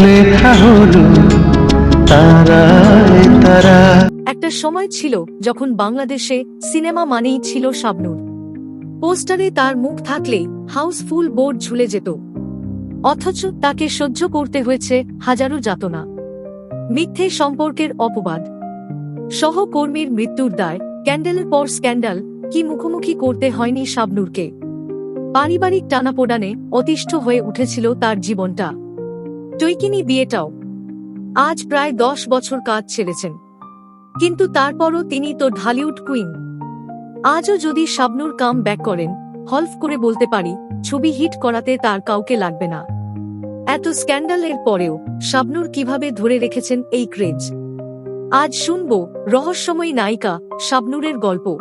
লেখা হলো তারায় তারা। একটা সময় ছিল যখন বাংলাদেশে সিনেমা মানেই ছিল শাবনূর। পোস্টারে তার মুখ থাকলেই হাউসফুল বোর্ড ঝুলে যেত। অথচ তাকে সহ্য করতে হয়েছে হাজারো যাতনা। মিথ্যে সম্পর্কের অপবাদ। সহকর্মীর মৃত্যুর দায়, ক্যান্ডেলের পর স্ক্যান্ডাল, কি মুখোমুখি করতে হয়নি শাবনূরকে। পারিবারিক টানাপোড়ানে অতিষ্ঠ হয়ে উঠেছিল তার জীবনটা। টৈকিনি বিয়েটাও। আজ প্রায় দশ বছর কাজ ছেড়েছেন। কিন্তু তারপরও তিনি তো ঢালিউড কুইন। আজও যদি শাবনুর কাম ব্যাক করেন, হলফ করে বলতে পারি, ছবি হিট করাতে তার কাউকে লাগবে না। এত স্ক্যান্ডালের পরেও শাবনুর কীভাবে ধরে রেখেছেন এই ক্রেজ? আজ শুনব রহস্যময়ী নায়িকা শাবনুরের গল্প।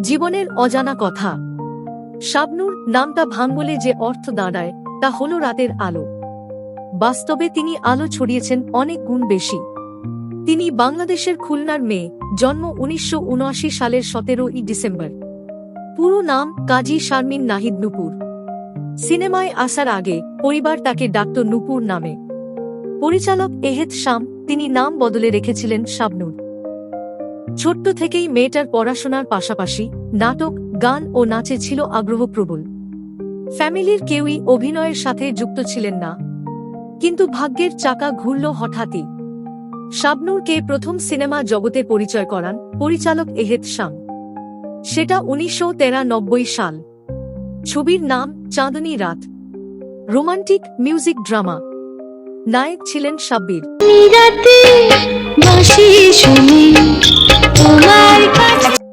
জীবনের অজানা কথা। শাবনুর নামটা ভাঙ্গলে যে অর্থ দাঁড়ায়, তা হল রাতের আলো। বাস্তবে তিনি আলো ছড়িয়েছেন অনেক গুণ বেশি। তিনি বাংলাদেশের খুলনার মেয়ে, জন্ম উনিশশো উনআশি সালের সতেরোই ডিসেম্বর। পুরো নাম কাজী শারমিন নাহিদ নুপুর। সিনেমায় আসার আগে পরিবার তাকে ডাকত নুপুর নামে। পরিচালক এহেদ শাম, তিনি নাম বদলে রেখেছিলেন শাবনুর। ছোট্ট থেকেই মেয়েটার পড়াশোনার পাশাপাশি নাটক, গান ও নাচে ছিল আগ্রহ প্রবল ফ্যামিলির কেউই অভিনয়ের সাথে যুক্ত ছিলেন না। কিন্তু ভাগ্যের চাকা ঘুরল হঠাৎই। শাবনুরকে প্রথম সিনেমা জগতে পরিচয় করান পরিচালক এহেদ শাম। সেটা উনিশশো তেরানব্বই সাল। ছবির নাম চাঁদনী রাত। Romantic music drama. নায়ক ছিলেন সাব্বির।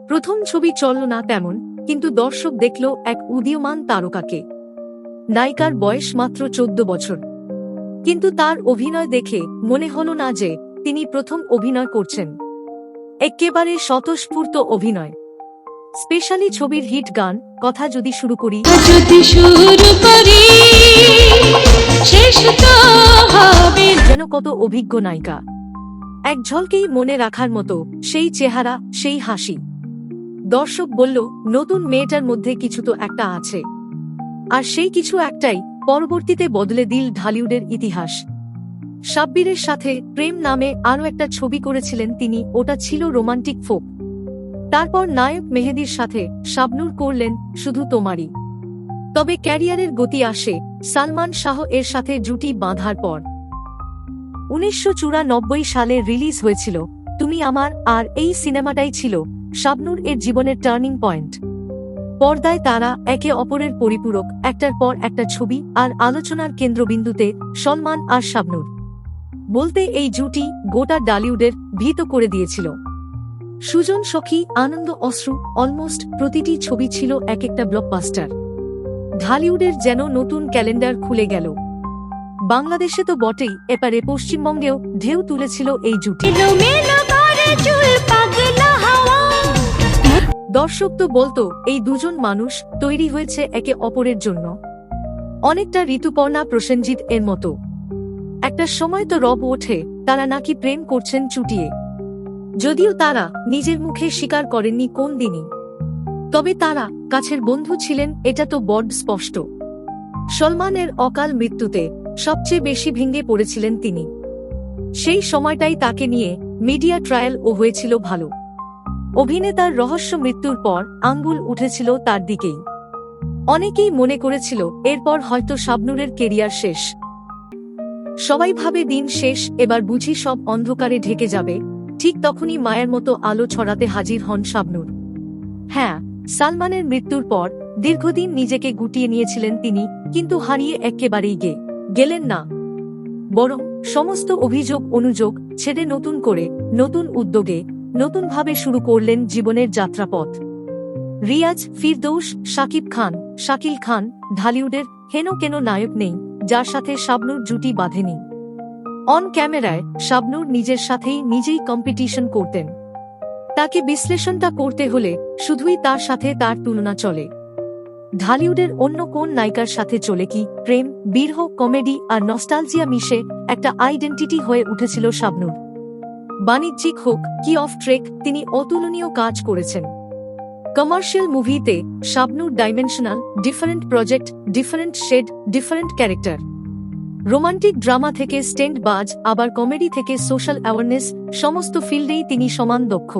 প্রথম ছবি চলল না তেমন কিন্তু দর্শক দেখল এক উদীয়মান তারকাকে। নায়িকার বয়স মাত্র চোদ্দ বছর। কিন্তু তার অভিনয় দেখে মনে হল না যে তিনি প্রথম অভিনয় করছেন। একেবারে স্বতঃস্ফূর্ত অভিনয়। স্পেশালি ছবির হিট গান কথা যদি শুরু করি। যদি শুরু করি শেষ তো হবে যেন কত অভিজ্ঞ নায়িকা। এক ঝলকেই মনে রাখার মতো সেই চেহারা সেই হাসি। দর্শক বলল নতুন মেয়েটার মধ্যে কিছু তো একটা আছে। আর সেই কিছু একটাই পরবর্তীতে বদলে দিল ঢালিউডের ইতিহাস। সাব্বিরের সাথে প্রেম নামে আরও একটা ছবি করেছিলেন তিনি, ওটা ছিল রোমান্টিক ফোক। তারপর নায়ক মেহেদির সাথে শাবনূর করলেন শুধু তোমারই। তবে ক্যারিয়ারের গতি আসে, সালমান শাহ এর সাথে জুটি বাঁধার পর। উনিশশো চুরানব্বই সালে রিলিজ হয়েছিল, তুমি আমার আর এই সিনেমাটাই ছিল, শাবনূর এর জীবনের টার্নিং পয়েন্ট। পর্দায় তারা একে অপরের পরিপূরক, একটার পর একটা ছবি আর আলোচনার কেন্দ্রবিন্দুতে সলমান আর শাবনূর। বলতে এই জুটি গোটা ডালিউডের ভীত করে দিয়েছিল। সুজন সখী আনন্দ অশ্রু, অলমোস্ট প্রতিটি ছবি ছিল এক একটা ব্লকবাস্টার ঢালিউডের যেন নতুন ক্যালেন্ডার খুলে গেল। বাংলাদেশে তো বটেই, এপারে পশ্চিমবঙ্গেও ঢেউ তুলেছিল এই জুটি। দর্শক তো বলতো, এই দুজন মানুষ তৈরি হয়েছে একে অপরের জন্য। অনেকটা ঋতুপর্ণা প্রসেনজিৎ এর মতো। একটা সময় তো রব ওঠে, তারা নাকি প্রেম করছেন চুটিয়ে। যদিও তারা নিজের মুখে স্বীকার করেননি কোন দিনই। তবে তারা কাছের বন্ধু ছিলেন, এটা তো বড্ড স্পষ্ট। সলমানের অকাল মৃত্যুতে সবচেয়ে বেশি ভেঙে পড়েছিলেন তিনি। সেই সময়টাই তাকে নিয়ে মিডিয়া ট্রায়াল ও হয়েছিল ভালো। অভিনেতার রহস্য মৃত্যুর পর আঙ্গুল উঠেছিল তার দিকেই। অনেকেই মনে করেছিল, এরপর হয়তো শাবনুরের কেরিয়ার শেষ। সবাই ভাবে দিন শেষ, এবার বুঝি সব অন্ধকারে ঢেকে যাবে। ঠিক তখনই মায়ের মতো আলো ছড়াতে হাজির হন শাবনুর। হ্যাঁ সালমানের মৃত্যুর পর দীর্ঘদিন নিজেকে গুটিয়ে নিয়েছিলেন তিনি, কিন্তু হারিয়ে একেবারেই গে, গেলেন না। বরং সমস্ত অভিযোগ অনুযোগ ছেড়ে নতুন করে, নতুন উদ্যোগে নতুনভাবে শুরু করলেন জীবনের যাত্রাপথ। রিয়াজ ফিরদৌস শাকিব খান, শাকিল খান, ঢালিউডের হেন কেন নায়ক নেই, যার সাথে শাবনুর জুটি বাঁধেনি। অন ক্যামেরায় শাবনুর নিজের সাথেই নিজেই কম্পিটিশন করতেন। তাকে বিশ্লেষণটা করতে হলে শুধুই তার সাথে তার তুলনা চলে। ঢালিউডের অন্য কোন নায়িকার সাথে চলে কি প্রেম, বীরহ, কমেডি আর নস্টালজিয়া মিশে একটা আইডেন্টিটি হয়ে উঠেছিল শাবনুর। বাণিজ্যিক হোক কি অফ ট্রেক, তিনি অতুলনীয় কাজ করেছেন। কমার্শিয়াল মুভিতে Shabnur dimensional, different project, different shade, different character. Romantic drama থেকে স্টেন্ট বাজ, আবার কমেডি থেকে সোশ্যাল অ্যাওয়ারনেস, সমস্ত ফিল্ডেই তিনি সমান দক্ষ।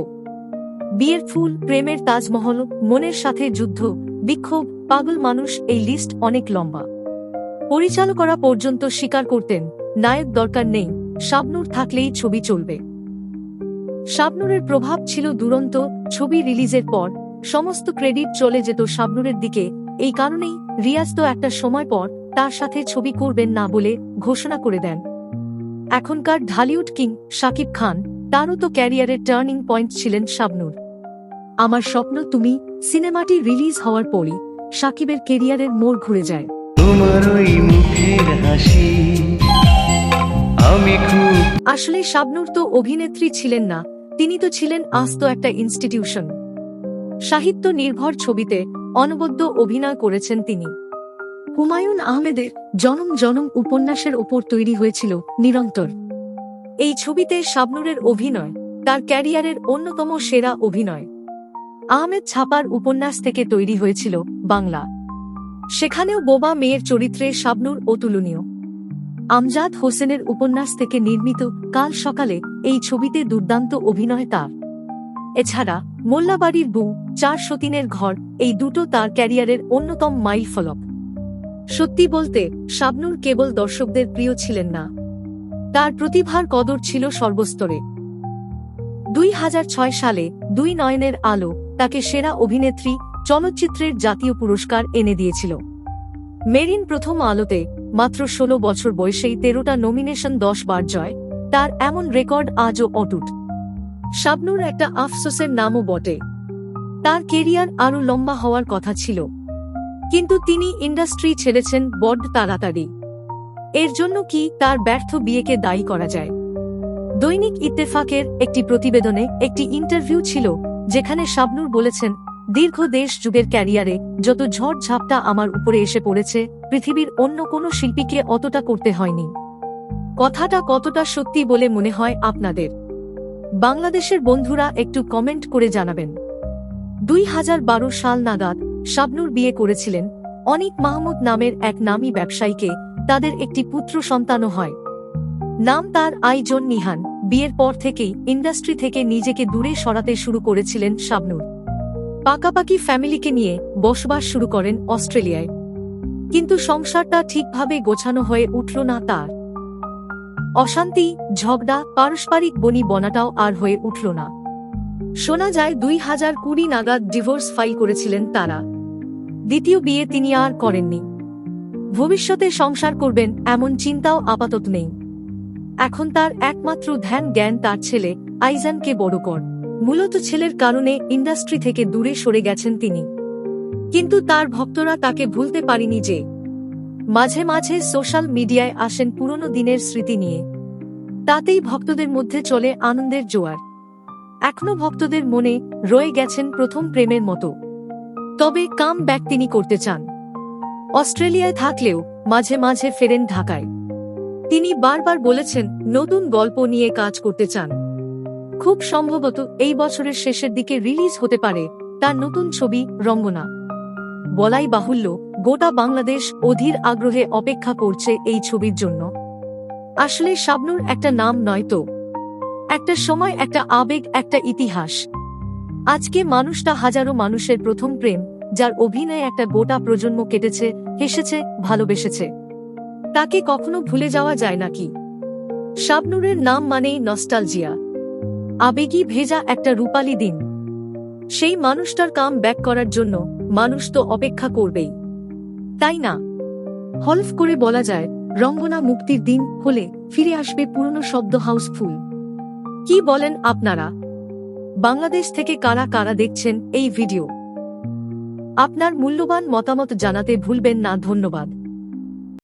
বিয়ের ফুল, প্রেমের তাজমহল, মনের সাথে যুদ্ধ, বিক্ষোভ, পাগল মানুষ, এই লিস্ট অনেক লম্বা। পরিচালকরা পর্যন্ত স্বীকার করতেন, নায়ক দরকার নেই, শাবনূর থাকলেই ছবি চলবে। শাবনূরের প্রভাব ছিল দুরন্ত ছবি রিলিজের পর সমস্ত ক্রেডিট চলে যেত শাবনূরের দিকে। এই কারণেই রিয়াজ তো একটা সময় পর তার সাথে ছবি করবেন না বলে ঘোষণা করে দেন। এখনকার ঢালিউড কিং শাকিব খান তারও তো ক্যারিয়ারের টার্নিং পয়েন্ট ছিলেন শাবনূর। আমার স্বপ্ন তুমি সিনেমাটি রিলিজ হওয়ার পরই শাকিবের কেরিয়ারের মোড় ঘুরে যায়। আসলে শাবনূর তো অভিনেত্রী ছিলেন না তিনি তো ছিলেন আস্ত একটা ইনস্টিটিউশন সাহিত্য নির্ভর ছবিতে অনবদ্য অভিনয় করেছেন তিনি। হুমায়ুন আহমেদের জনম জনম উপন্যাসের ওপর তৈরি হয়েছিল নিরন্তর। এই ছবিতে শাবনূরের অভিনয়, তার ক্যারিয়ারের অন্যতম সেরা অভিনয়। আহমেদ ছাপার উপন্যাস থেকে তৈরি হয়েছিল বাংলা। সেখানেও বোবা মেয়ের চরিত্রে শাবনূর অতুলনীয়। আমজাদ হোসেনের উপন্যাস থেকে নির্মিত কাল সকালে এই ছবিতে দুর্দান্ত অভিনয় তার। এছাড়া মোল্লাবাড়ির বউ চার সতীনের ঘর এই দুটো তার ক্যারিয়ারের অন্যতম মাইল ফলক। সত্যি বলতে, শাবনুর কেবল দর্শকদের প্রিয় ছিলেন না। তার প্রতিভার কদর ছিল সর্বস্তরে। দুই হাজার ছয় সালে দুই নয়নের আলো তাকে সেরা অভিনেত্রী, চলচ্চিত্রের জাতীয় পুরস্কার এনে দিয়েছিল। মেরিন প্রথম আলোতে মাত্র ষোলো বছর বয়সেই তেরোটা নমিনেশন দশ বার জয়। তার এমন রেকর্ড আজও অটুট। শাবনুর একটা আফসোসের নামও বটে। তার কেরিয়ার আরও লম্বা হওয়ার কথা ছিল। কিন্তু তিনি ইন্ডাস্ট্রি ছেড়েছেন বড্ড তাড়াতাড়ি। এর জন্য কি তার ব্যর্থ বিয়েকে দায়ী করা যায়? দৈনিক ইত্তেফাকের একটি প্রতিবেদনে একটি ইন্টারভিউ ছিল, যেখানে শাবনুর বলেছেন দীর্ঘ দেশ যুগের ক্যারিয়ারে যত ঝড় ঝাপটা আমার উপরে এসে পড়েছে, পৃথিবীর অন্য কোনো শিল্পীকে অতটা করতে হয়নি। কথাটা কতটা সত্যি বলে মনে হয় আপনাদের? বাংলাদেশের বন্ধুরা একটু কমেন্ট করে জানাবেন। দুই হাজার বারো সাল নাগাদ শাবনূর বিয়ে করেছিলেন। অনিক মাহমুদ নামের এক নামী ব্যবসায়ীকে তাদের একটি পুত্র সন্তানও হয়। নাম তার আইজন নিহান। বিয়ের পর থেকেই ইন্ডাস্ট্রি থেকে নিজেকে দূরে সরাতে শুরু করেছিলেন শাবনূর। পাকাপাকি ফ্যামিলিকে নিয়ে বসবাস শুরু করেন অস্ট্রেলিয়ায়। কিন্তু সংসারটা ঠিকভাবে গোছানো হয়ে উঠল না তার। অশান্তি, ঝগড়া, পারস্পরিক বনি বনাটাও আর হয়ে উঠল না। শোনা যায় দুই হাজার কুড়ি নাগাদ ডিভোর্স ফাইল করেছিলেন তারা। দ্বিতীয় বিয়ে তিনি আর করেননি। ভবিষ্যতে সংসার করবেন এমন চিন্তাও আপাতত নেই। এখন তার একমাত্র ধ্যান জ্ঞান তার ছেলে আইজানকে বড় কর। মূলত ছেলের কারণে ইন্ডাস্ট্রি থেকে দূরে সরে গেছেন তিনি। কিন্তু তার ভক্তরা তাকে ভুলতে পারিনি যে, মাঝে মাঝে সোশ্যাল মিডিয়ায় আসেন পুরনো দিনের স্মৃতি নিয়ে। তাতেই ভক্তদের মধ্যে চলে আনন্দের জোয়ার। এখনও ভক্তদের মনে রয়ে গেছেন প্রথম প্রেমের মতো। তবে কাম ব্যাক তিনি করতে চান। অস্ট্রেলিয়ায় থাকলেও মাঝে মাঝে ফেরেন ঢাকায়। তিনি বারবার বলেছেন, নতুন গল্প নিয়ে কাজ করতে চান। খুব সম্ভবত এই বছরের শেষের দিকে রিলিজ হতে পারে তার নতুন ছবি রঙ্গনা। বলাই বাহুল্য, গোটা বাংলাদেশ অধীর আগ্রহে অপেক্ষা করছে এই ছবির জন্য। আসলে শাবনুর একটা নাম নয় তো। একটা সময়, একটা আবেগ, একটা ইতিহাস। আজকে মানুষটা হাজারো মানুষের প্রথম প্রেম, যার অভিনয়ে একটা গোটা প্রজন্ম কেটেছে, হেসেছে, ভালোবেসেছে। তাকে কখনো ভুলে যাওয়া যায় নাকি? শাবনুরের নাম মানেই নস্টালজিয়া আবেগী ভেজা একটা রূপালী দিন। সেই মানুষটার কাম ব্যাক করার জন্য মানুষ তো অপেক্ষা করবেই। তাই না? হলফ করে বলা যায়, রঙ্গনা মুক্তির দিন হলে ফিরে আসবে পুরনো শব্দ হাউসফুল কি বলেন আপনারা? বাংলাদেশ থেকে কারা কারা দেখছেন এই ভিডিও? আপনার মূল্যবান মতামত জানাতে ভুলবেন না, ধন্যবাদ।